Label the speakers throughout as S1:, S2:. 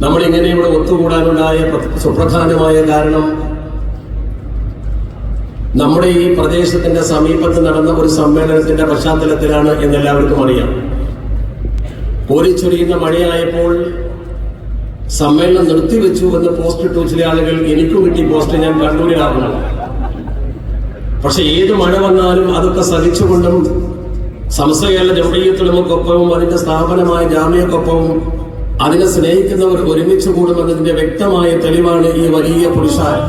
S1: നമ്മൾ ഇങ്ങനെ ഇവിടെ ഒത്തുകൂടാനുണ്ടായ പ്ര- സുപ്രധാനമായ കാരണം നമ്മുടെ ഈ പ്രദേശത്തിന്റെ സമീപത്ത് നടന്ന ഒരു സമ്മേളനത്തിന്റെ പശ്ചാത്തലത്തിലാണ് എന്ന് എല്ലാവർക്കും അറിയാം കോരിച്ചൊരിയുന്ന മഴയായപ്പോൾ സമ്മേളനം നിർത്തിവെച്ചു എന്ന് പോസ്റ്റ് ഇട്ടു ചില ആളുകൾ എനിക്കും കിട്ടി പോസ്റ്റ് ഞാൻ കണ്ണൂരിലാകുന്നു. പക്ഷെ ഏത് മഴ വന്നാലും അതൊക്കെ സഹിച്ചുകൊണ്ടും സംസ്ഥകേരള ജമീയത്തുലമക്കൊപ്പവും അതിന്റെ സ്ഥാപനമായ ജാമ്യക്കൊപ്പവും അതിനെ സ്നേഹിക്കുന്നവർ ഒരുമിച്ച് കൂടുമെന്നതിന്റെ വ്യക്തമായ തെളിവാണ് ഈ വലിയ പുരുഷാരം.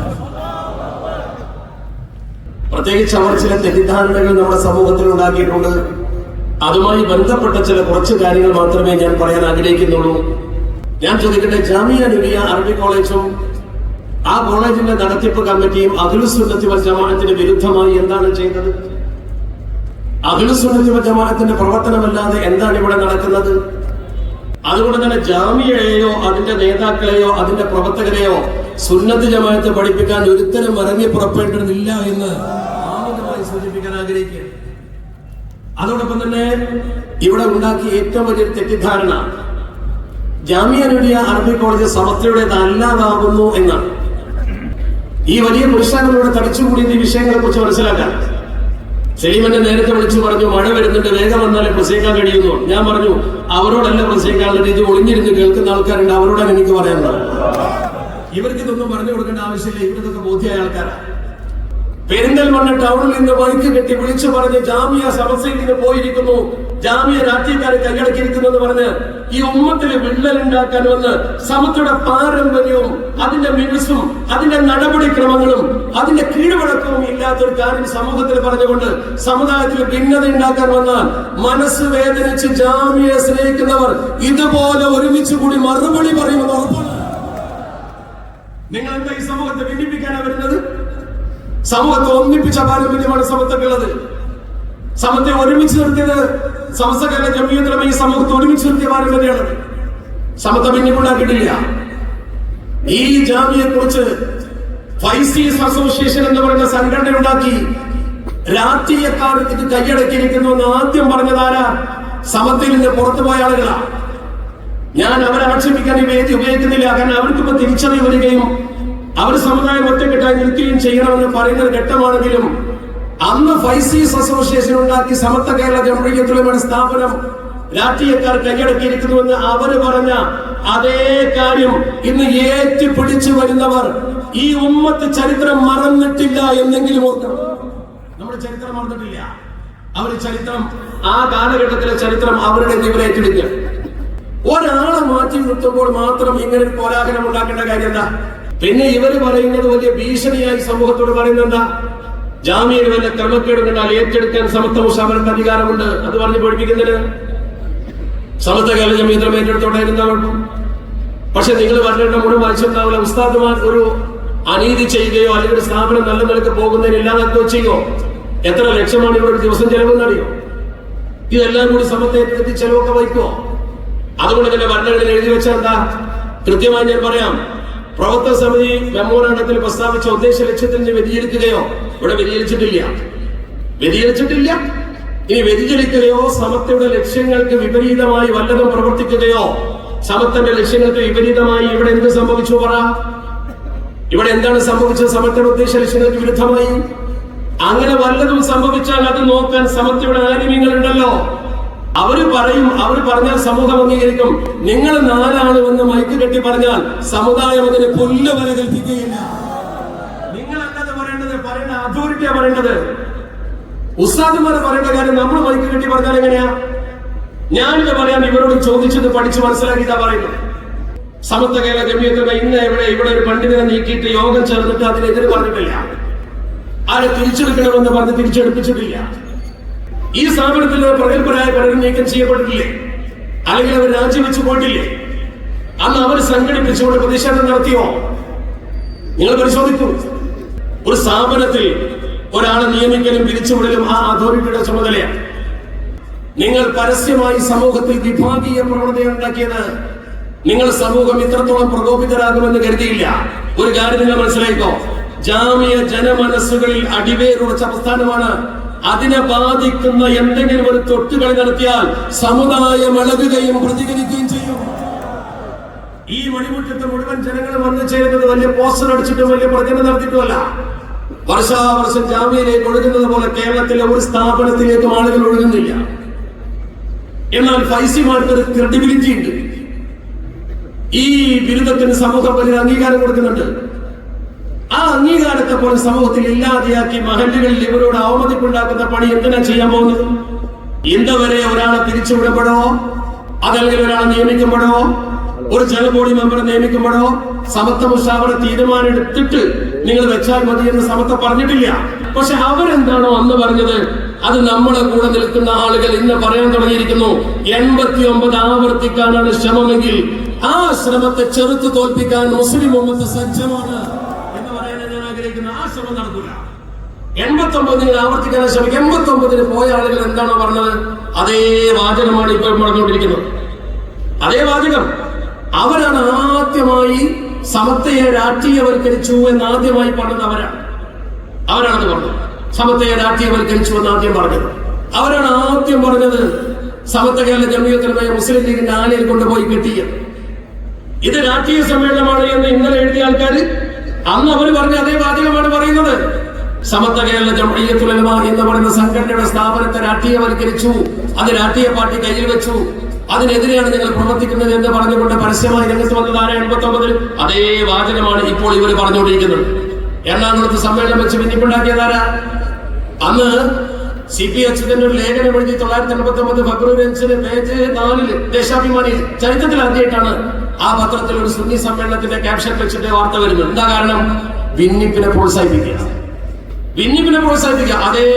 S1: പ്രത്യേകിച്ച് അവർ ചില തെറ്റിദ്ധാരണകൾ നമ്മുടെ സമൂഹത്തിൽ ഉണ്ടാക്കിയിട്ടുണ്ട്. അതുമായി ബന്ധപ്പെട്ട ചില കുറച്ച് കാര്യങ്ങൾ മാത്രമേ ഞാൻ പറയാൻ ആഗ്രഹിക്കുന്നുള്ളൂ. ഞാൻ ചോദിക്കട്ടെ ജാമിയ നിബിയ അറബി കോളേജും ആ കോളേജിന്റെ നടത്തിപ്പ് കമ്മിറ്റിയും അഖിലുസുന്നത്തി വൽ ജമാഅത്തിന് വിരുദ്ധമായി എന്താണ് ചെയ്തത്? അഖിലുസുന്നത്തി ജമാഅത്തിന്റെ പ്രവർത്തനമല്ലാതെ എന്താണ് ഇവിടെ നടക്കുന്നത്? അതുകൊണ്ട് തന്നെ ജാമ്യയെയോ അതിന്റെ നേതാക്കളെയോ അതിന്റെ പ്രവർത്തകരെയോ സുന്നത്ത് ജമാഅത്ത് പഠിപ്പിക്കാൻ ഒരുത്തരം ഇറങ്ങി പുറപ്പെട്ടിരുന്നില്ല എന്ന് ആമുഖമായി സൂചിപ്പിക്കാൻ ആഗ്രഹിക്കുകയാണ്. അതോടൊപ്പം തന്നെ ഇവിടെ ഉണ്ടാക്കിയ ഏറ്റവും വലിയൊരു തെറ്റിദ്ധാരണ ജാമ്യ നേടിയ അറബി കോളേജ് സമസ്തയുടേത് അല്ലാതാകുന്നു എന്നാണ്. ഈ വലിയ പുരുഷാരങ്ങളോട് തടിച്ചുകൂടിയ വിഷയങ്ങളെ കുറിച്ച് മനസ്സിലാക്കാൻ. സെലീമനെ നേരത്തെ വിളിച്ചു പറഞ്ഞു മഴ വരുന്നുണ്ട് വേഗം വന്നാലേ പ്രസംഗിക്കാൻ കഴിയുന്നു. ഞാൻ പറഞ്ഞു അവരോടല്ല പ്രസംഗിക്കാനുള്ളത്? ഇത് ഒളിഞ്ഞിരുന്ന് കേൾക്കുന്ന ആൾക്കാരുണ്ട് അവരോടാണ് എനിക്ക് പറയാനുള്ളത്. ഇവർക്ക് ഇതൊന്നും പറഞ്ഞു കൊടുക്കേണ്ട ആവശ്യമില്ല ഇവരിതൊക്കെ ബോധ്യമായ ആൾക്കാരാണ് പെരിന്തൽമണ്ണ ടൗണിൽ നിന്ന് വൈക്ക് കെട്ടി വിളിച്ചു പറഞ്ഞ് ജാമ്യ സമസ്യയിൽ നിന്ന് പോയിരിക്കുന്നു. ജാമ്യ രാജ്യക്കാരെ എന്ന് പറഞ്ഞ് ഈ ഉമ്മത്തിന് വിള്ളൽ ഉണ്ടാക്കാൻ വന്ന് സമത്വയുടെ പാരമ്പര്യവും അതിന്റെ മിനുസും അതിന്റെ നടപടിക്രമങ്ങളും അതിന്റെ കീഴ്വഴക്കവും ഇല്ലാത്തൊരു കാര്യം സമൂഹത്തിൽ പറഞ്ഞുകൊണ്ട് സമുദായത്തിൽ ഭിന്നത ഉണ്ടാക്കാൻ വന്നാൽ മനസ്സ് വേദനിച്ച് ജാമ്യയെ സ്നേഹിക്കുന്നവർ ഇതുപോലെ ഒരുമിച്ച് കൂടി മറുപടി പറയുമെന്ന് ഉറപ്പാണ്. നിങ്ങൾ എന്താ ഈ സമൂഹത്തെ ഭിന്നിപ്പിക്കാനാണ് വരുന്നത്? സമൂഹത്തെ ഒന്നിപ്പിച്ച പാരമ്പര്യമാണ് സമത്വക്കുള്ളത് സമത്തെ ഒരുമിച്ച് നിർത്തിയത് സമസ്തകാല ജമീയത്തിലും ഈ സമൂഹത്തെ ഒരുമിച്ച് നിർത്തിയ സമത്വം സമത്വ ഉണ്ടാക്കിയിട്ടില്ല ഈ ജാമിയെ കുറിച്ച് ഫൈസീസ് അസോസിയേഷൻ എന്ന് പറയുന്ന സംഘടന ഉണ്ടാക്കി രാഷ്ട്രീയക്കാർ ഇത് കൈയടക്കിയിരിക്കുന്നു എന്ന് ആദ്യം പറഞ്ഞതാരാ? സമത്തിൽ നിന്ന് പുറത്തുപോയ ആളുകളാണ് ഞാൻ അവരെ ആക്ഷേപിക്കാൻ ഈ വേദി ഉപയോഗിക്കുന്നില്ല. കാരണം അവർക്കിപ്പോ തിരിച്ചറിവ് വരികയും അവർ സമുദായം ഒറ്റക്കെട്ടായി നിൽക്കുകയും ചെയ്യണമെന്ന് പറയുന്ന ഘട്ടമാണെങ്കിലും അന്ന് ഫൈസീസ് അസോസിയേഷൻ ഉണ്ടാക്കി സമത്വ കേരള ജമീയത്തുലമയുടെ സ്ഥാപനം രാഷ്ട്രീയക്കാർ കൈയടക്കിയിരിക്കുന്നുവെന്ന് അവർ പറഞ്ഞ അതേ കാര്യം ഇന്ന് ഏറ്റു പിടിച്ചു വരുന്നവർ ഈ ഉമ്മത്ത് ചരിത്രം മറന്നിട്ടില്ല എന്നെങ്കിലും ഓർക്കണം. നമ്മുടെ ചരിത്രം മറന്നിട്ടില്ല. അവർ ചരിത്രം ആ കാലഘട്ടത്തിലെ ചരിത്രം അവരുടെ ജീവനേറ്റെടുക്കുക ഒരാളെ മാറ്റി നിർത്തുമ്പോൾ മാത്രം ഇങ്ങനെ ഒരു കോലാഹലം ഉണ്ടാക്കേണ്ട കാര്യം എന്താ? പിന്നെ ഇവർ പറയുന്നത് വലിയ ഭീഷണിയായി സമൂഹത്തോട് പറയുന്നത് ജാമ്യയിൽ വല്ല ക്രമക്കേട് കണ്ടാൽ ഏറ്റെടുക്കാൻ സമത്വ മുസാഫർക്ക് അധികാരമുണ്ട്. അത് പറഞ്ഞ് പഠിപ്പിക്കുന്നതിന് സമത്വ കേരള ജമീന്ദ്രം ഏറ്റെടുത്തോടെ എന്താ പക്ഷെ നിങ്ങൾ പറഞ്ഞിട്ട് മുഴുവൻ മനസ്സിലുണ്ടാവില്ല ഉസ്താദ്മാർ ഒരു അനീതി ചെയ്യുകയോ അല്ലെങ്കിൽ ഒരു സ്ഥാപനം നല്ല നിലയ്ക്ക് പോകുന്നതിന് ഇല്ലാതാക്കുകയോ ചെയ്യോ എത്ര ലക്ഷമാണ് ഇവിടെ ഒരു ദിവസം ചെലവെന്നറിയോ? ഇതെല്ലാം കൂടി സമത്വത്തിൽ ചെലവൊക്കെ വയ്ക്കോ അതുകൊണ്ട് തന്നെ ഭരണഘടന എഴുതി വെച്ചാൽ എന്താ? കൃത്യമായി ഞാൻ പറയാം. പ്രവർത്തക സമിതി മെമ്മോറാണ്ടത്തിൽ പ്രസ്താവിച്ച ഉദ്ദേശ ലക്ഷ്യത്തിന് വ്യതിചലിക്കുകയോ ഇവിടെ വ്യതിചലിച്ചിട്ടില്ല. വ്യതിചലിച്ചിട്ടില്ല. ഇനി വ്യതിചലിക്കുകയോ സമത്വയുടെ ലക്ഷ്യങ്ങൾക്ക് വിപരീതമായി വല്ലതും പ്രവർത്തിക്കുകയോ സമത്വന്റെ ലക്ഷ്യങ്ങൾക്ക് വിപരീതമായി ഇവിടെ എന്ത് സംഭവിച്ചു പറ. ഇവിടെ എന്താണ് സംഭവിച്ചത്? സമത്വയുടെ ഉദ്ദേശ ലക്ഷ്യങ്ങൾക്ക് വിരുദ്ധമായി. അങ്ങനെ വല്ലതും സംഭവിച്ചാൽ അത് നോക്കാൻ സമത്വയുടെ ആനിമ്യങ്ങളുണ്ടല്ലോ അവർ പറയും അവർ പറഞ്ഞാൽ സമൂഹം അംഗീകരിക്കും. നിങ്ങൾ നാലാണ് വന്ന് മൈക്ക് കെട്ടി പറഞ്ഞാൽ സമുദായം അതിന് പുല്ല് വരെ കൽപ്പിക്കുകയില്ല. നിങ്ങൾ അല്ലാത്ത പറയേണ്ടത്? പറയേണ്ട അതോറിറ്റിയാ പറയേണ്ടത്. ഉസ്താദന്മാരെ പറയേണ്ട കാര്യം നമ്മൾ മൈക്ക് കെട്ടി പറഞ്ഞാൽ എങ്ങനെയാ? ഞാനിത് പറയാൻ ഇവരോട് ചോദിച്ചത് പഠിച്ച് മനസ്സിലാക്കിയിട്ടാ പറയുന്നത്. സമത്വ കേരള ജമിയത്തുള്ള ഇന്ന് എവിടെ? ഇവിടെ ഒരു പണ്ഡിതനെ നീക്കിയിട്ട് യോഗം ചേർന്നിട്ട് അതിനെതിരെ പറഞ്ഞിട്ടില്ല. ആരെ തിരിച്ചെടുക്കണമെന്ന് പറഞ്ഞ് തിരിച്ചെടുപ്പിച്ചിട്ടില്ല. ഈ സ്ഥാപനത്തിൽ പ്രഗത്ഭരായ പലരും നീക്കം ചെയ്യപ്പെട്ടിട്ടില്ലേ? അല്ലെങ്കിൽ അവർ രാജിവെച്ചു പോയിട്ടില്ലേ? അന്ന് അവർ സംഘടിപ്പിച്ചുകൊണ്ട് പ്രതിഷേധം നടത്തിയോ? നിങ്ങൾ പരിശോധിക്കൂ. ഒരു സ്ഥാപനത്തിൽ ഒരാളെ നിയമിക്കലും പിരിച്ചുവിടലും ആ അതോറിറ്റിയുടെ ചുമതലയാണ്. നിങ്ങൾ പരസ്യമായി സമൂഹത്തിൽ വിഭാഗീയ പ്രവണത ഉണ്ടാക്കിയത് നിങ്ങൾ സമൂഹം ഇത്രത്തോളം പ്രകോപിതരാകുമെന്ന് കരുതിയില്ല. ഒരു കാര്യം നിങ്ങൾ മനസ്സിലാക്കോ ജാമ്യ ജനമനസ്സുകളിൽ അടിവേറുറച്ച പ്രസ്ഥാനമാണ് അതിനെ ബാധിക്കുന്ന എന്തെങ്കിലും ഒരു തൊട്ടുകളി നടത്തിയാൽ സമുദായം ഇളകുകയും പ്രതികരിക്കുകയും ചെയ്യും. ഈ മണിമുറ്റത്ത് മുഴുവൻ ജനങ്ങൾ വന്നു ചേരുന്നത് വലിയ പോസ്റ്റർ അടിച്ചിട്ടും വലിയ പ്രചരണം നടത്തിയിട്ടുമല്ല. വർഷാവർഷം ജാമ്യയിലേക്ക് ഒഴുകുന്നത് പോലെ കേരളത്തിലെ ഒരു സ്ഥാപനത്തിലേക്കും ആളുകൾ ഒഴുകുന്നില്ല. എന്നാൽ ഫൈസിമാർക്ക് ഒരു ക്രെഡിബിലിറ്റി ഉണ്ട്. ഈ ബിരുദത്തിന് സമൂഹം വലിയ അംഗീകാരം കൊടുക്കുന്നുണ്ട്. ആ അംഗീകാരത്തെ പോലെ സമൂഹത്തിൽ ഇല്ലാതെയാക്കി മഹല്ലുകളിൽ ഇവരോട് അവമതിപ്പുണ്ടാക്കുന്ന പണി എന്തിനാ ചെയ്യാൻ പോകുന്നത്? ഇന്നവരെ ഒരാളെ തിരിച്ചുവിടപ്പെടോ അതല്ലെങ്കിൽ ഒരാളെ നിയമിക്കപ്പെടോ ഒരു ജനബോഡി മെമ്പറെ നിയമിക്കുമ്പോഴോ സമത്വ മുഷാവറ തീരുമാനം എടുത്തിട്ട് നിങ്ങൾ വെച്ചാൽ മതി എന്ന് സമത്വം പറഞ്ഞിട്ടില്ല. പക്ഷെ അവരെന്താണോ അന്ന് പറഞ്ഞത്? അത് നമ്മളെ കൂടെ നിൽക്കുന്ന ആളുകൾ ഇന്ന് പറയാൻ തുടങ്ങിയിരിക്കുന്നു. എൺപത്തി ഒമ്പത് ആവർത്തിക്കാനാണ് ശ്രമമെങ്കിൽ ആ ശ്രമത്തെ ചെറുത്ത് തോൽപ്പിക്കാൻ മുസ്ലിം ഉമ്മത്ത് സജ്ജമാണ് എന്ന് പറയാനാണ് ഞാൻ ആഗ്രഹിക്കുന്നത് ആ ശ്രമം നടക്കൂല. എൺപത്തി നിങ്ങൾ ആവർത്തിക്കാൻ ശ്രമിക്കും എൺപത്തി ഒമ്പതിന് പോയ ആളുകൾ എന്താണോ പറഞ്ഞത്? അതേ വാചകമാണ് ഇപ്പോൾ പറഞ്ഞുകൊണ്ടിരിക്കുന്നത്. അതേ വാചകം. അവരാണ് ആദ്യമായി സമത്വയെ രാഷ്ട്രീയവൽക്കരിച്ചു എന്ന് ആദ്യമായി പറഞ്ഞത് അവരാണ്. അവരാണത് പറഞ്ഞത്. സമത്വയെ രാഷ്ട്രീയവൽക്കരിച്ചു എന്ന് ആദ്യം പറഞ്ഞത്. അവരാണ് ആദ്യം പറഞ്ഞത് സമത്ത കേരള ജമീയത്തിലുമായ മുസ്ലിം ലീഗിന്റെ ആനയിൽ കൊണ്ടുപോയി കെട്ടിയത്. ഇത് രാഷ്ട്രീയ സമ്മേളനമാണ് എന്ന് ഇന്നലെ എഴുതിയ ആൾക്കാർ അന്ന് അവർ പറഞ്ഞ അതേ വാചകമാണ് പറയുന്നത്. സമത്വ കേരള ജമീയത്തുലമ എന്ന് പറയുന്ന സംഘടനയുടെ സ്ഥാപനത്തെ രാഷ്ട്രീയവൽക്കരിച്ചു. അത് രാഷ്ട്രീയ പാർട്ടി കയ്യിൽ വെച്ചു. അതിനെതിരെയാണ് നിങ്ങൾ പ്രവർത്തിക്കുന്നത് എന്ന് പറഞ്ഞുകൊണ്ട് പരസ്യമായി രംഗത്ത് വന്നത് ആരെ? എൺപത്തി ഒമ്പതിൽ അതേ വാചകമാണ് ഇപ്പോൾ ഇവർ പറഞ്ഞുകൊണ്ടിരിക്കുന്നത്. എറണാകുളത്ത് സമ്മേളനം വെച്ച് ഭിന്നിപ്പുണ്ടാക്കിയതാരാ അന്ന് സി പി അച്യുതന്റെ ഒരു ലേഖനം എഴുതി തൊള്ളായിരത്തി എൺപത്തി ഒമ്പത് ഫെബ്രുവരി അഞ്ചിന് പേജ് നാലിൽ ചരിത്രത്തിൽ ആദ്യമായിട്ടാണ് ആ പത്രത്തിൽ ഒരു സുന്നി സമ്മേളനത്തിന്റെ ക്യാപ്ഷൻ വെച്ചിട്ട് വാർത്ത വരുന്നു. എന്താ കാരണം? ഭിന്നിപ്പിനെ പ്രോത്സാഹിപ്പിക്കുക. ഭിന്നിപ്പിനെ പ്രോത്സാഹിപ്പിക്കുക. അതേ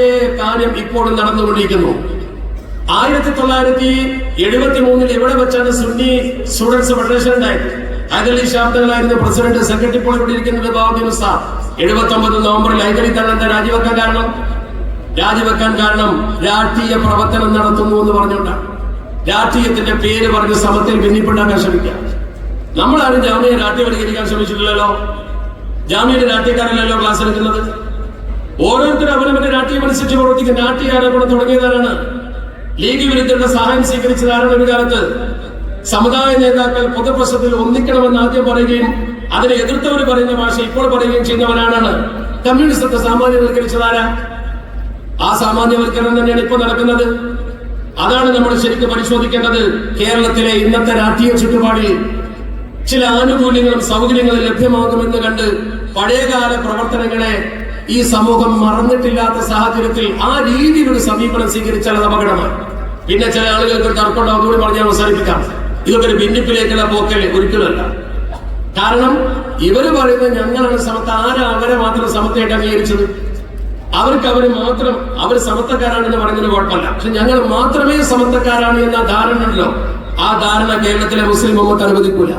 S1: കാര്യം ഇപ്പോഴും നടന്നുകൊണ്ടിരിക്കുന്നു. ആയിരത്തി തൊള്ളായിരത്തി എഴുപത്തി മൂന്നിൽ എവിടെ വെച്ചാണ് സുന്നി സ്റ്റുഡൻസ് ഫെഡറേഷൻ ഉണ്ടായത്? ഹൈദലി ശാബ്ദങ്ങളായിരുന്നു പ്രസിഡന്റ് സെക്രട്ടറി ഇപ്പോൾ ഇവിടെ ഇരിക്കുന്നത് ബാബുദ്ദീൻ ഉസ്താദ്. എഴുപത്തി ഒമ്പത് നവംബറിൽ ഹൈദലി തന്നെ രാജിവെക്കാൻ കാരണം? രാജിവെക്കാൻ കാരണം രാഷ്ട്രീയ പ്രവർത്തനം നടത്തുന്നു എന്ന് പറഞ്ഞുകൊണ്ടാണ്. രാഷ്ട്രീയത്തിന്റെ പേര് പറഞ്ഞ് സമത്തിൽ ഭിന്നിപ്പുണ്ടാക്കാൻ ശ്രമിക്കുക. നമ്മളാരും ജാമ്യം രാഷ്ട്രീയവൽക്കരിക്കാൻ ശ്രമിച്ചിട്ടില്ലല്ലോ ജാമ്യയുടെ രാഷ്ട്രീയക്കാരല്ലല്ലോ ക്ലാസ് എടുക്കുന്നത്. ഓരോരുത്തരും അവനവന്റെ രാഷ്ട്രീയം അനുസരിച്ച് പ്രവർത്തിക്കുന്ന രാഷ്ട്രീയ ആരോപണം തുടങ്ങിയതാരാണ്? ലീഗ് വിരുദ്ധരുടെ സഹായം സ്വീകരിച്ചതാരാണ് ഒരു കാലത്ത്? സമുദായ നേതാക്കൾ പൊതുപ്രശ്നത്തിൽ ഒന്നിക്കണമെന്ന് ആദ്യം പറയുകയും അതിനെ എതിർത്തവർ പറയുന്ന ഭാഷ ഇപ്പോൾ പറയുകയും ചെയ്യുന്നവരാണ്. കമ്മ്യൂണിസത്തെ സാമാന്യവൽക്കരിച്ചതാരാ ആ സാമാന്യവൽക്കരണം തന്നെയാണ് ഇപ്പോൾ നടക്കുന്നത്. അതാണ് നമ്മൾ ശരിക്കും പരിശോധിക്കേണ്ടത്. കേരളത്തിലെ ഇന്നത്തെ രാഷ്ട്രീയ ചുറ്റുപാടിൽ ചില ആനുകൂല്യങ്ങളും സൗകര്യങ്ങളും ലഭ്യമാകുമെന്ന് കണ്ട് പഴയകാല പ്രവർത്തനങ്ങളെ ഈ സമൂഹം മറന്നിട്ടില്ലാത്ത സാഹചര്യത്തിൽ ആ രീതിയിൽ ഒരു സമീപനം സ്വീകരിച്ചാൽ അത് അപകടമാണ്. പിന്നെ ചില ആളുകൾക്ക് ഒരു തർക്കം ഉണ്ടാവും അതുകൂടി പറഞ്ഞ് അവസാനിപ്പിക്കാം. ഇതൊക്കെ ഒരു ഭിന്നിപ്പിലേക്കുള്ള പോക്കൽ ഒരിക്കലുമല്ല. കാരണം ഇവർ പറയുന്നത് ഞങ്ങളാണ് സമത്ത് ആരാ അവരെ മാത്രം സമത്തായിട്ട് അംഗീകരിച്ചത്? അവർക്ക് അവർ മാത്രം അവർ സമത്വക്കാരാണെന്ന് പറഞ്ഞതിന് കുഴപ്പമില്ല. പക്ഷെ ഞങ്ങൾ മാത്രമേ സമത്വക്കാരാണ് എന്ന ധാരണ ഉണ്ടല്ലോ ആ ധാരണ കേരളത്തിലെ മുസ്ലിം ഉമ്മത്ത് അനുവദിക്കൂല.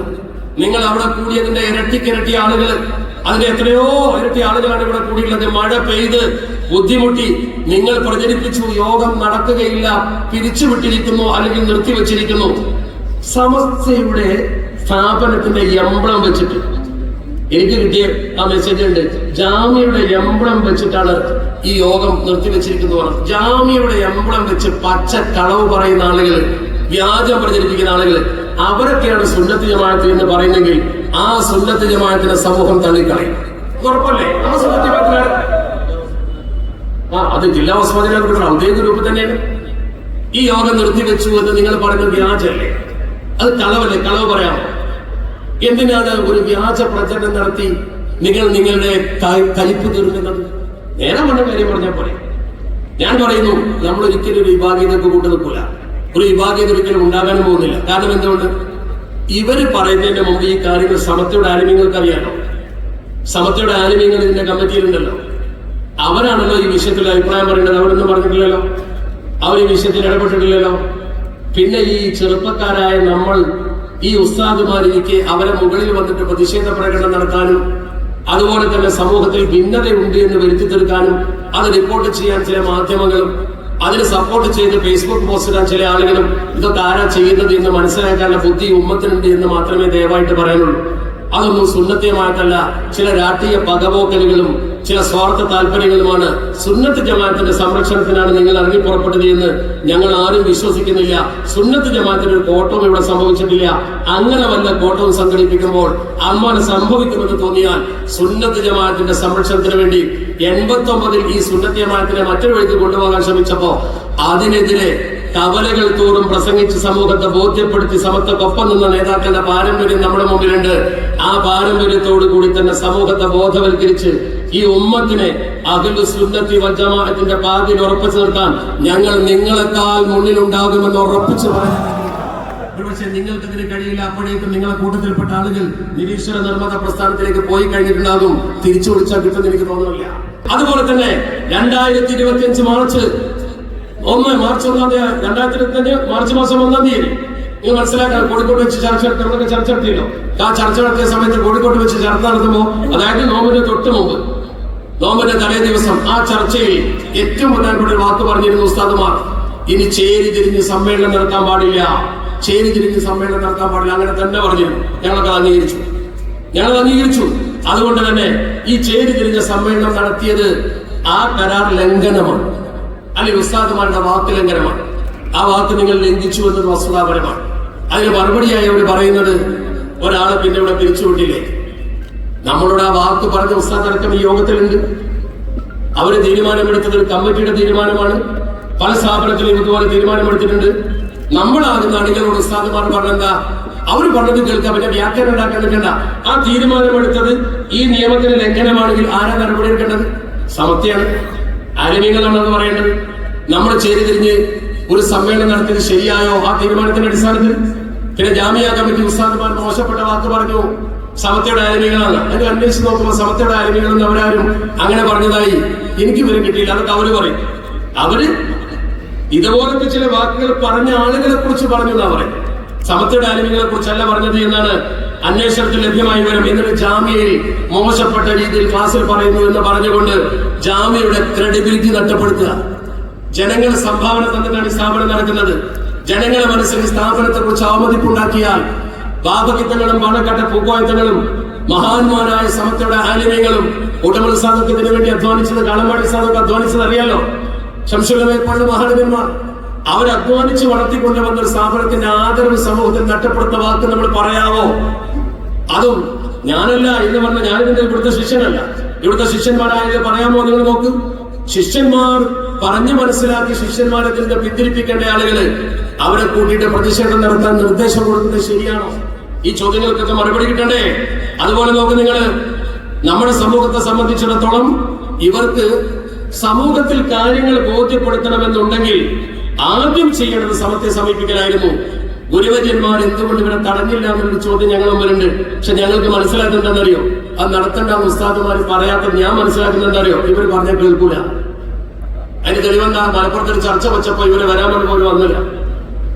S1: നിങ്ങൾ അവിടെ കൂടിയതിന്റെ ഇരട്ടിക്കിരട്ടി ആളുകൾ അതിന്റെ എത്രയോ ഇരട്ടി ആളുകളാണ് ഇവിടെ കൂടിയുള്ളത്. മഴ പെയ്ത് ബുദ്ധിമുട്ടി. നിങ്ങൾ പ്രചരിപ്പിച്ചു യോഗം നടക്കുകയില്ല. പിരിച്ചുവിട്ടിരിക്കുന്നു അല്ലെങ്കിൽ നിർത്തിവെച്ചിരിക്കുന്നു സമസ്തയുടെ സ്ഥാപനത്തിന്റെ എംബ്ലം വെച്ചിട്ട്. എനിക്ക് കിട്ടിയ ആ മെസ്സേജ് ഉണ്ട്. ജാമ്യയുടെ എംബ്ലം വെച്ചിട്ടാണ് ഈ യോഗം നിർത്തിവെച്ചിരിക്കുന്നത് ജാമ്യയുടെ എംബ്ലം വെച്ച് പച്ച കളവ് പറയുന്ന ആളുകൾ വ്യാജം പ്രചരിപ്പിക്കുന്ന ആളുകൾ അവരൊക്കെയാണ് സുന്നത്ത് ജമാഅത്ത് എന്ന് പറയുന്നെങ്കിൽ ആ സുന്നത്ത് ജമാഅത്തിനെ സമൂഹം തള്ളിക്കളയും. ഉറപ്പല്ലേ? ആ സുന്നത്ത് ജമാഅത്തിനാണ്. ആ അത് ജില്ലാ ഉസ്മാദിനെ ഔദ്യോഗിക രൂപം തന്നെയാണ്. ഈ യോഗം നിർത്തിവെച്ചു എന്ന് നിങ്ങൾ പറയുന്നത് വ്യാജല്ലേ അത് കളവല്ലേ? കളവ് പറയാമോ? എന്തിനാണ് ഒരു വ്യാജ പ്രചരണം നടത്തി നിങ്ങൾ നിങ്ങളുടെ കലിപ്പ് തീർക്കുന്നത്? നേരെ പറഞ്ഞ കാര്യം പറഞ്ഞാൽ പോലെ ഞാൻ പറയുന്നു നമ്മൾ ഒരിക്കലും ഒരു വിഭാഗീയതക്ക് കൂട്ടു നിൽക്കൂല. ഒരു വിഭാഗീയത ഒരിക്കലും ഉണ്ടാകാനും പോകുന്നില്ല. കാരണം എന്തുകൊണ്ട്? ഇവർ പറയുന്നതിന്റെ മുമ്പ് ഈ കാര്യങ്ങൾ സമത്തയുടെ ആലിമ്യങ്ങൾക്ക് അറിയാലോ സമത്തയുടെ ആലിമ്യങ്ങൾ ഇതിന്റെ കമ്മിറ്റിയിലുണ്ടല്ലോ. അവരാണല്ലോ ഈ വിഷയത്തിൽ അഭിപ്രായം പറയേണ്ടത്. അവരൊന്നും പറഞ്ഞിട്ടില്ലല്ലോ. അവർ ഈ വിഷയത്തിൽ ഇടപെട്ടിട്ടില്ലല്ലോ. പിന്നെ ഈ ചെറുപ്പക്കാരായ നമ്മൾ ഈ ഉസ്താദുമാരിക്ക് അവരെ മുകളിൽ വന്നിട്ട് പ്രതിഷേധ പ്രകടനം നടത്താനും അതുപോലെ തന്നെ സമൂഹത്തിൽ ഭിന്നതയുണ്ട് എന്ന് വരുത്തി തീർക്കാനും അത് റിപ്പോർട്ട് ചെയ്യാൻ ചില മാധ്യമങ്ങളും അതിന് സപ്പോർട്ട് ചെയ്ത് ഫേസ്ബുക്ക് പോസ്റ്റ് ഇടാൻ ചില ആളുകളും ഇതൊക്കെ ആരാ ചെയ്യുന്നത് എന്ന് മനസ്സിലാക്കാനുള്ള ബുദ്ധി ഉമ്മത്തിനുണ്ട് എന്ന് മാത്രമേ ദയവായിട്ട് പറയാനുള്ളൂ അതൊന്നും സുന്നത്യമായിട്ടല്ല. ചില രാഷ്ട്രീയ പകപോക്കലുകളും ചില സ്വാർത്ഥ താല്പര്യങ്ങളുമാണ് സുന്നത്ത് ജമാഅത്തിന്റെ സംരക്ഷണത്തിനാണ് നിങ്ങൾ ഇറങ്ങി പുറപ്പെട്ടത് എന്ന് ഞങ്ങൾ ആരും വിശ്വസിക്കുന്നില്ല. സുന്നത്ത് ജമാത്തിന് ഒരു കോട്ടവും ഇവിടെ സംഭവിച്ചിട്ടില്ല. അങ്ങനെ വല്ല കോട്ടവും സംഘടിപ്പിക്കുമ്പോൾ അങ്ങനെ സംഭവിക്കുമെന്ന് തോന്നിയാൽ സുന്നത്ത് ജമാഅത്തിന്റെ സംരക്ഷണത്തിന് വേണ്ടി എൺപത്തി ഒമ്പതിൽ ഈ സുന്നത്ത് മറ്റൊരു വഴിക്ക് കൊണ്ടുപോകാൻ ശ്രമിച്ചപ്പോ അതിനെതിരെ കവലകൾ തോറും പ്രസംഗിച്ച് സമൂഹത്തെ ബോധ്യപ്പെടുത്തി സമത്വക്കൊപ്പം നിന്ന നേതാക്കളുടെ പാരമ്പര്യം നമ്മുടെ മുമ്പിലുണ്ട്. ആ പാരമ്പര്യത്തോടു കൂടി തന്നെ സമൂഹത്തെ ബോധവൽക്കരിച്ച് ഈ ഉമ്മത്തിനെ അഖിലു സുന്നത്തി വജമാഅത്തിന്റെ പാതിൽ ഉറപ്പിച്ചു നിർത്താൻ ഞങ്ങൾ നിങ്ങളെക്കാൾ മുന്നിലുണ്ടാകുമെന്ന് ഉറപ്പിച്ചു പറയാൻ പക്ഷേ നിങ്ങൾക്ക് ഇതിന് കഴിയില്ല അപ്പോഴേക്കും നിങ്ങളെ കൂട്ടത്തിൽപ്പെട്ട ആളുകൾ നിരീശ്വര നിർമ്മത പ്രസ്ഥാനത്തിലേക്ക് പോയി കഴിഞ്ഞിട്ടുണ്ടാകും. തിരിച്ചു വിളിച്ചാൽ കിട്ടുമെന്ന് എനിക്ക് തോന്നുന്നില്ല. അതുപോലെ തന്നെ രണ്ടായിരത്തി ഇരുപത്തി അഞ്ച് മാർച്ച് ഒന്ന് മാർച്ച് ഒന്നാം തീയതി രണ്ടായിരത്തി ഇരുപത്തി മാർച്ച് മാസം ഒന്നാം തീയതി. നിങ്ങൾ മനസ്സിലാക്കണം കോഴിക്കോട് വെച്ച് ചർച്ച നമ്മളൊക്കെ ചർച്ച നടത്തിയല്ലോ. ആ ചർച്ച നടത്തിയ സമയത്ത് കോഴിക്കോട് വെച്ച് ചർച്ച നടത്തുമ്പോൾ അതായത് നോമ്പിന്റെ തൊട്ട് മുമ്പ് നോമ്പിന്റെ തലേ ദിവസം ആ ചർച്ചയിൽ ഏറ്റവും പ്രധാനപ്പെട്ട വാക്ക് പറഞ്ഞിരുന്നു ഉസ്താദുമാർ. ഇനി ചേരി തിരിഞ്ഞ് സമ്മേളനം നടത്താൻ പാടില്ല. ചേരി തിരിഞ്ഞ് സമ്മേളനം നടത്താൻ പാടില്ല. അങ്ങനെ തന്നെ പറഞ്ഞു. ഞങ്ങളൊക്കെ അംഗീകരിച്ചു. ഞങ്ങൾ അംഗീകരിച്ചു. അതുകൊണ്ട് തന്നെ ഈ ചേരി തിരിഞ്ഞ സമ്മേളനം നടത്തിയത് ആ കരാർ ലംഘനമാണ്. അല്ലെങ്കിൽ ഉസ്താദുമാരുടെ വാക്ക് ലംഘനമാണ്. ആ വാക്ക് നിങ്ങൾ ലംഘിച്ചു എന്നത് വസ്തുതാപരമാണ്. അതിന് മറുപടിയായി അവർ പറയുന്നത് ഒരാളെ പിന്നെ ഇവിടെ പിരിച്ചുവിട്ടില്ലേ നമ്മളോട് ആ വാക്ക് പറഞ്ഞ ഉസ്താദ് അടക്കം ഈ യോഗത്തിലുണ്ട്. അവർ തീരുമാനമെടുത്തത് ഒരു കമ്മിറ്റിയുടെ തീരുമാനമാണ്. പല സ്ഥാപനത്തിലും ഇതുപോലെ തീരുമാനമെടുത്തിട്ടുണ്ട്. നമ്മളാകുന്ന അണികളോട് ഉസ്താദുമാർ പറഞ്ഞെന്താ? അവർ പറഞ്ഞത് കേൾക്കാൻ പറ്റിയ വ്യാഖ്യാനം ഉണ്ടാക്കാൻ ആ തീരുമാനമെടുത്തത് ഈ നിയമത്തിന് ലംഘനമാണെങ്കിൽ ആരാ നടപടി എടുക്കേണ്ടത് സമത്യാണ്. അത് പറയേണ്ടത്. നമ്മൾ ചേരി തിരിഞ്ഞ് ഒരു സമ്മേളനം നടത്തിയത് ശരിയായോ? ആ തീരുമാനത്തിന്റെ അടിസ്ഥാനത്തിൽ. പിന്നെ ജാമ്യ കമ്മിറ്റി ഉസ്താദ്മാർ മോശപ്പെട്ട വാക്ക് പറഞ്ഞു. സമത്തയുടെ ആരമികളാണ് അത് അന്വേഷിച്ച് നോക്കുമ്പോൾ സമത്തയുടെ ആരമികളെന്ന് അവരാരും അങ്ങനെ പറഞ്ഞതായി എനിക്ക് വിവരം കിട്ടിയില്ല. അതൊക്കെ അവർ പറയും. അവർ ഇതുപോലത്തെ ചില വാക്കുകൾ പറഞ്ഞ ആളുകളെ കുറിച്ച് പറഞ്ഞു എന്നാ പറയും സമത്തയുടെ ആരമികളെ കുറിച്ചല്ല പറഞ്ഞത് എന്നാണ് അന്വേഷണത്തിൽ ലഭ്യമായി വരും എന്നിട്ട് ജാമ്യയിൽ മോശപ്പെട്ട രീതിയിൽ ക്ലാസ്സിൽ പറയുന്നു എന്ന് പറഞ്ഞുകൊണ്ട് ജാമ്യയുടെ ക്രെഡിബിലിറ്റി നഷ്ടപ്പെടുത്തുക. ജനങ്ങൾ സംഭാവന തന്നിട്ടാണ് സ്ഥാപനം നടക്കുന്നത്. ജനങ്ങളെ മനസ്സിൽ സ്ഥാപനത്തെ കുറിച്ച് അവമതിപ്പുണ്ടാക്കിയാൽ ബാബകിത്തങ്ങളും പണക്കട്ട പൂക്കോയത്തങ്ങളും മഹാന്മാരായ സമത്തയുടെ ആലിമ്യങ്ങളും ഉടമ സാധകത്തിന് വേണ്ടി അധ്വാനിച്ചത് കളമ്പാടി സാധകം അധ്വാനിച്ചത് അറിയാലോ? ശംസുലമേൽപ്പള്ളി മഹാനവന്മാർ. അവരധ്വാനിച്ച് വളർത്തിക്കൊണ്ടുവന്ന ഒരു സ്ഥാപനത്തിന്റെ ആദരവ് സമൂഹത്തിൽ നഷ്ടപ്പെടുത്ത വാക്ക് നമ്മൾ പറയാവോ അതും ഞാനല്ല എന്ന് പറഞ്ഞ ഞാനിതിന്റെ ഇവിടുത്തെ ശിഷ്യനല്ല. ഇവിടുത്തെ ശിഷ്യന്മാരായത് പറയാമോ നിങ്ങൾ നോക്ക്. ശിഷ്യന്മാർ പറഞ്ഞു മനസ്സിലാക്കി ശിഷ്യന്മാരെ ഇതിന്റെ പിന്തിരിപ്പിക്കേണ്ട ആളുകൾ അവരെ കൂട്ടിയിട്ട് പ്രതിഷേധം നടത്താൻ നിർദ്ദേശം കൊടുക്കുന്നത് ശരിയാണോ? ഈ ചോദ്യങ്ങൾക്കൊക്കെ മറുപടി കിട്ടണ്ടേ? അതുപോലെ നോക്ക് നിങ്ങൾ. നമ്മുടെ സമൂഹത്തെ സംബന്ധിച്ചിടത്തോളം ഇവർക്ക് സമൂഹത്തിൽ കാര്യങ്ങൾ ബോധ്യപ്പെടുത്തണമെന്നുണ്ടെങ്കിൽ ആദ്യം ചെയ്യേണ്ടത് സമത്തെ സമീപിക്കലായിരുന്നു. ഗുരുവര്യന്മാർ എന്തുകൊണ്ട് ഇവരെ തടഞ്ഞില്ല എന്നൊരു ചോദ്യം ഞങ്ങൾ മുമ്പിലുണ്ട്. പക്ഷെ ഞങ്ങൾക്ക് മനസ്സിലാക്കുന്നുണ്ടെന്നറിയോ അത് നടത്തേണ്ട ഉസ്താദുമാർ പറയാത്ത ഞാൻ മനസ്സിലാക്കുന്നുണ്ടറിയോ ഇവർ പറഞ്ഞ കേൾക്കൂല. അതിന് തെളിവെന്താ? മലപ്പുറത്ത് ഒരു ചർച്ച വെച്ചപ്പോ ഇവർ വരാമെന്ന് പോലും വന്നില്ല.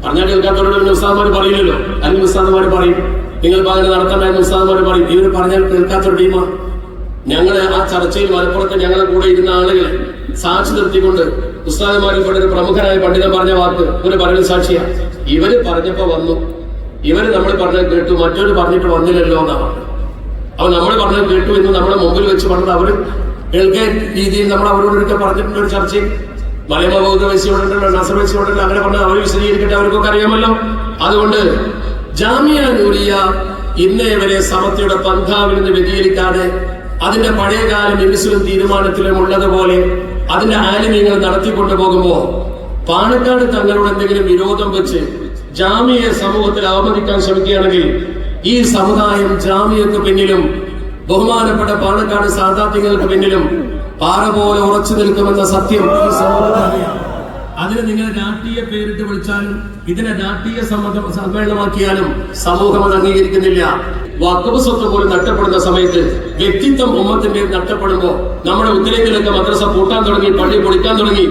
S1: പറഞ്ഞാൽ കേൾക്കാത്തവരോട് ഉസ്താദുമാർ പറയില്ലല്ലോ. അല്ലെങ്കിൽ ഉസ്താദുമാർ പറയും. നിങ്ങൾ പറഞ്ഞ മുസ്താദ്മാർ ഉസ്താദുമാർ പറയും. ഇവർ പറഞ്ഞാൽ കേൾക്കാത്തൊരു ഞങ്ങൾ ആ ചർച്ചയിൽ മലപ്പുറത്ത് ഞങ്ങളുടെ കൂടെ ഇരുന്ന ആളുകളെ സാക്ഷി നിർത്തിക്കൊണ്ട് പുസ്തകന്മാരിൽ പെട്ട ഒരു പ്രമുഖനായ പണ്ഡിതൻ പറഞ്ഞ വാക്ക് ഒരു പറഞ്ഞ സാക്ഷിയാ. ഇവർ പറഞ്ഞപ്പോ വന്നു. ഇവർ നമ്മൾ പറഞ്ഞത് കേട്ടു മറ്റൊരു പറഞ്ഞിട്ട് വന്നില്ലല്ലോ എന്നാ പറഞ്ഞത്. അപ്പൊ നമ്മൾ പറഞ്ഞത് കേട്ടു എന്ന് നമ്മുടെ മുമ്പിൽ വെച്ച് പറഞ്ഞത് അവർ കേൾക്കേ രീതിയിൽ നമ്മൾ അവരോടൊക്കെ പറഞ്ഞിട്ടുണ്ട് ഒരു ചർച്ചയിൽ. മലയമ വയസ്സിയോടുണ്ടല്ലോ നസർ വെച്ചുകൊണ്ടല്ലോ അങ്ങനെ പറഞ്ഞത് അവർ വിശദീകരിക്കട്ടെ അവർക്കൊക്കെ അറിയാമല്ലോ. അതുകൊണ്ട് ജാമിയ നൂരിയ ഇന്നേ വരെ സമത്വയുടെ പന്ഥാവിൽ നിന്ന് വ്യതിചലിക്കാതെ അതിന്റെ പഴയകാല മിനിസിലും തീരുമാനത്തിലും ഉള്ളതുപോലെ അതിന്റെ ആലിമ്യങ്ങൾ നടത്തിക്കൊണ്ടു പോകുമ്പോ പാണക്കാട് തങ്ങളോട് എന്തെങ്കിലും വിരോധം വെച്ച് ജാമിയെ സമൂഹത്തിൽ അവമതിക്കാൻ ശ്രമിക്കുകയാണെങ്കിൽ ഈ സമുദായം ജാമിയക്ക് പിന്നിലും ബഹുമാനപ്പെട്ട പാണക്കാട് സാധാത്യങ്ങൾക്ക് പിന്നിലും പാറ പോലെ ഉറച്ചു നിൽക്കുമെന്ന സത്യം ഈ അറിയാം അതിന് നിങ്ങൾ രാഷ്ട്രീയ പേരിട്ട് വിളിച്ചാലും ഇതിനെ രാഷ്ട്രീയ സമ്മേളനമാക്കിയാലും സമൂഹം അത് അംഗീകരിക്കുന്നില്ല. വക്കഫ് സ്വത്ത് പോലും നഷ്ടപ്പെടുന്ന സമയത്ത് വ്യക്തിത്വം ഉമ്മത്തിന്റെ നഷ്ടപ്പെടുമ്പോ നമ്മുടെ ഉത്തരേന്ത്യയിലൊക്കെ മദ്രസ പൂട്ടാൻ തുടങ്ങി പള്ളി പൊളിക്കാൻ തുടങ്ങി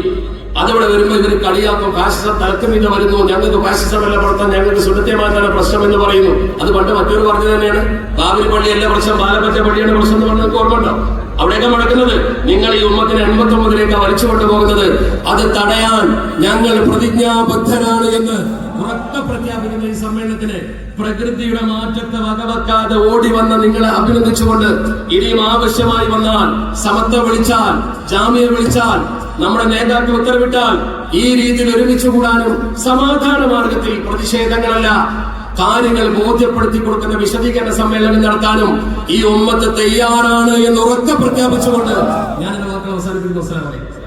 S1: അതിവിടെ വരുമ്പോ ഇവർ കളിയാക്കും ഫാസിസം തലക്കും ഇത് വരുന്നു ഞങ്ങൾക്ക് ഫാസിസം അല്ല പ്രവർത്തനം ഞങ്ങൾക്ക് സുന്നത്തെ മാറ്റാണ് പ്രശ്നം എന്ന് പറയുന്നു. അത് പണ്ട് മറ്റൊരു പറഞ്ഞു തന്നെയാണ്. ബാബരി പള്ളിയല്ല പ്രശ്നം ബാലപ്പറ്റ പള്ളിയാണ് പ്രശ്നം എന്ന് പറഞ്ഞ ഓർമ്മ ഉണ്ടോ അവിടെയൊക്കെ മുടക്കുന്നത് നിങ്ങൾ ഈ ഉമ്മത്തിന് എൺപത്തി ഒമ്പതിലേക്ക് വലിച്ചു കൊണ്ടുപോകുന്നത് അത് തടയാൻ ഞങ്ങൾ പ്രതിജ്ഞാബദ്ധരാണ് എന്ന് ഉറക്ക പ്രഖ്യാപിക്കുന്ന ഈ സമ്മേളനത്തിന് പ്രകൃതിയുടെ മാറ്റത്തെ വകവെക്കാതെ ഓടി വന്ന നിങ്ങളെ അഭിനന്ദിച്ചുകൊണ്ട് ഇനിയും ആവശ്യമായി വന്നാൽ സമത്വ വിളിച്ചാൽ ജാമ്യ വിളിച്ചാൽ നമ്മുടെ നേതാക്കൾ ഉത്തരവിട്ടാൽ ഈ രീതിയിൽ ഒരുമിച്ച് കൂടാനും സമാധാന മാർഗത്തിൽ പ്രതിഷേധങ്ങളല്ല കാര്യങ്ങൾ ബോധ്യപ്പെടുത്തി കൊടുക്കുന്ന വിശദീകരണ സമ്മേളനം നടത്താനും ഈ ഉമ്മത്ത് തയ്യാറാണ് എന്ന് ഉറക്കെ പ്രഖ്യാപിച്ചുകൊണ്ട് ഞാൻ അവസാനിപ്പിക്കുന്നു